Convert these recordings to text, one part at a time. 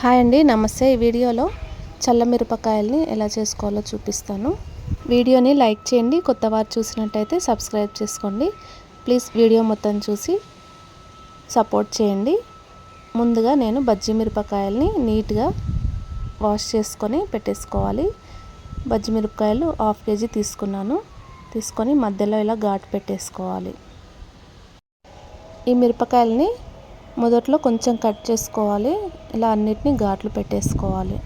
Hi అండి నమస్తే. ఈ వీడియోలో చల్ల మిరపకాయల్ని ఎలా చేసుకోవాలో చూపిస్తాను. వీడియోని లైక్ చేయండి కొత్త వారు చూసినట్టయితే సబ్స్క్రైబ్ చేసుకోండి. ప్లీజ్ వీడియో మొత్తం చూసి సపోర్ట్ చేయండి. ముందుగా నేను బజ్జీ మిరపకాయల్ని నీట్గా వాష్ చేసుకొని పెట్టేసుకోవాలి. బజ్జి మిరపకాయలు హాఫ్ కేజీ తీసుకున్నాను. తీసుకొని మధ్యలో ఇలా ఘాటు పెట్టేసుకోవాలి. ఈ మిరపకాయలని మొదట్లో కొంచెం కట్ చేసుకోవాలి. ఇలా అన్నిటినీ ఘాట్లు పెట్టేసుకోవాలి.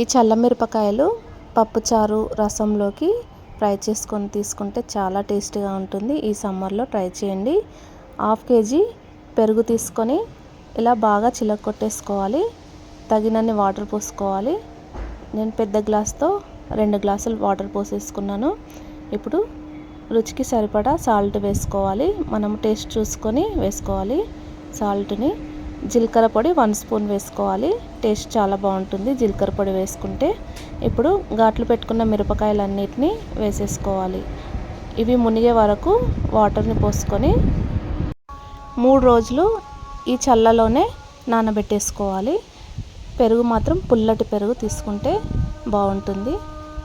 ఈ చల్ల మిరపకాయలు పప్పుచారు రసంలోకి ఫ్రై చేసుకొని తీసుకుంటే చాలా టేస్టీగా ఉంటుంది. ఈ సమ్మర్లో ట్రై చేయండి. హాఫ్ కేజీ పెరుగు తీసుకొని ఇలా బాగా చిలకొట్టేసుకోవాలి తగినన్ని వాటర్ పోసుకోవాలి. నేను పెద్ద గ్లాస్తో రెండు గ్లాసులు వాటర్ పోసేసుకున్నాను. ఇప్పుడు రుచికి సరిపడా సాల్ట్ వేసుకోవాలి. మనం టేస్ట్ చూసుకొని వేసుకోవాలి. సాల్ట్ని జీలకర్ర పొడి వన్ స్పూన్ వేసుకోవాలి. టేస్ట్ చాలా బాగుంటుంది జీలకర్ర పొడి వేసుకుంటే. ఇప్పుడు ఘాట్లు పెట్టుకున్న మిరపకాయలన్నిటిని వేసేసుకోవాలి. ఇవి మునిగే వరకు వాటర్ని పోసుకొని మూడు రోజులు ఈ చల్లలోనే నానబెట్టేసుకోవాలి. పెరుగు మాత్రం పుల్లటి పెరుగు తీసుకుంటే బాగుంటుంది.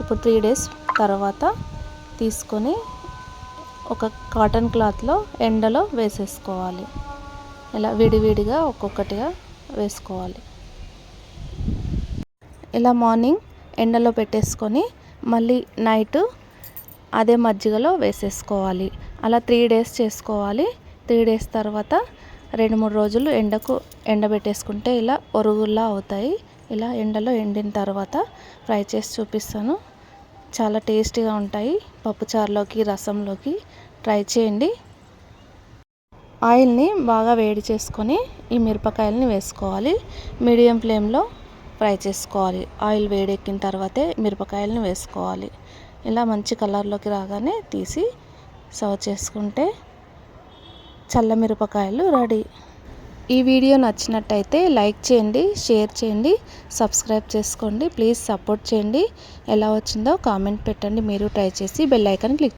ఇప్పుడు త్రీ డేస్ తర్వాత తీసుకొని ఒక కాటన్ క్లాత్లో ఎండలో వేసేసుకోవాలి. ఇలా విడివిడిగా ఒక్కొక్కటిగా వేసుకోవాలి. ఇలా మార్నింగ్ ఎండలో పెట్టేసుకొని మళ్ళీ నైట్ అదే మజ్జిగలో వేసేసుకోవాలి. అలా త్రీ డేస్ చేసుకోవాలి. త్రీ డేస్ తర్వాత రెండు మూడు రోజులు ఎండకు ఎండబెట్టేసుకుంటే ఇలా ఒరుగుల్లా అవుతాయి. ఇలా ఎండలో ఎండిన తర్వాత ఫ్రై చేసి చూపిస్తాను. చాలా టేస్టీగా ఉంటాయి. పప్పుచారులోకి రసంలోకి. ట్రై చేయండి. ఆయిల్ని బాగా వేడి చేసుకొని ఈ మిరపకాయలని వేసుకోవాలి. మీడియం ఫ్లేమ్లో ఫ్రై చేసుకోవాలి. ఆయిల్ వేడెక్కిన తర్వాతే మిరపకాయలని వేసుకోవాలి. ఇలా మంచి కలర్లోకి రాగానే తీసి సర్వ్ చేసుకుంటే చల్ల మిరపకాయలు రెడీ. ఈ వీడియో నచ్చినట్టయితే లైక్ చేయండి షేర్ చేయండి సబ్స్క్రైబ్ చేసుకోండి ప్లీజ్ సపోర్ట్ చేయండి. ఎలా వచ్చిందో కామెంట్ పెట్టండి. మీరు ట్రై చేసి బెల్ ఐకాన్ క్లిక్